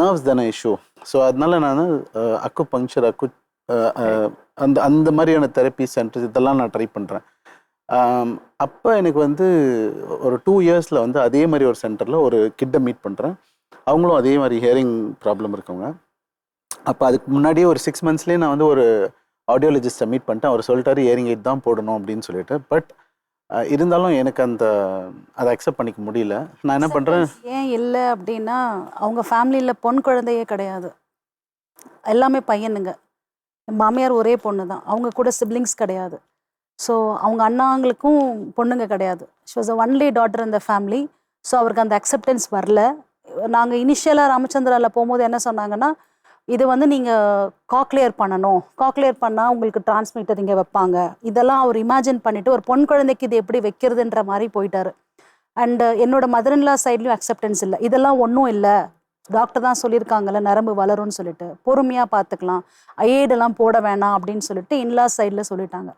Nerves தானே issue so அதனால நான் அக்கு பங்க்சர் அக்கு அந்த அந்த மாதிரியான தெரப்பி சென்டர்ஸ் இதெல்லாம் நான் ட்ரை பண்ணுறேன் அப்போ எனக்கு வந்து ஒரு டூ இயர்ஸில் வந்து அதே மாதிரி ஒரு சென்டரில் ஒரு கிட்டை மீட் பண்ணுறேன் அவங்களும் அதே மாதிரி ஹியரிங் ப்ராப்ளம் இருக்கவங்க. அப்போ அதுக்கு முன்னாடியே ஒரு சிக்ஸ் மந்த்ஸ்லேயே நான் வந்து ஒரு ஆடியோலஜிஸ்ட்டை மீட் பண்ணிட்டேன். அவர் சொல்லிட்டாரு ஹியரிங் எயிட் தான் போடணும் அப்படின்னு சொல்லிட்டு. பட் இருந்தாலும் எனக்கு அந்த அதை அக்செப்ட் பண்ணிக்க முடியல. நான் என்ன பண்ணுறேன் ஏன் இல்லை அப்படின்னா அவங்க ஃபேமிலியில் பொன் குழந்தையே கிடையாது. எல்லாமே பையனுங்க. மாமியார் ஒரே பொண்ணு தான் அவங்க கூட சிப்ளிங்ஸ் கிடையாது. ஸோ அவங்க அண்ணாங்களுக்கும் பொண்ணுங்க கிடையாது. She was a only daughter இந்த ஃபேமிலி ஸோ அவருக்கு அந்த அக்செப்டன்ஸ் வரல. நாங்கள் இனிஷியலாக ராமச்சந்திராவில் போகும்போது என்ன சொன்னாங்கன்னா இது வந்து நீங்கள் காக்லியர் பண்ணணும். காக்லியர் பண்ணால் உங்களுக்கு டிரான்ஸ்மிட்டர் இங்கே வைப்பாங்க. இதெல்லாம் அவர் இமேஜின் பண்ணிவிட்டு ஒரு பொன் குழந்தைக்கு இது எப்படி வைக்கிறதுன்ற மாதிரி போயிட்டார். அண்டு என்னோட மதர்ன்லா சைட்லையும் அக்செப்டன்ஸ் இல்லை. இதெல்லாம் ஒன்றும் இல்லை. டாக்டர் தான் சொல்லியிருக்காங்கல்ல நரம்பு வளரும்னு சொல்லிட்டு. பொறுமையாக பார்த்துக்கலாம். ஐஏடெல்லாம் போட வேணாம் அப்படின்னு சொல்லிட்டு இன்லா சைடில் சொல்லிட்டாங்க.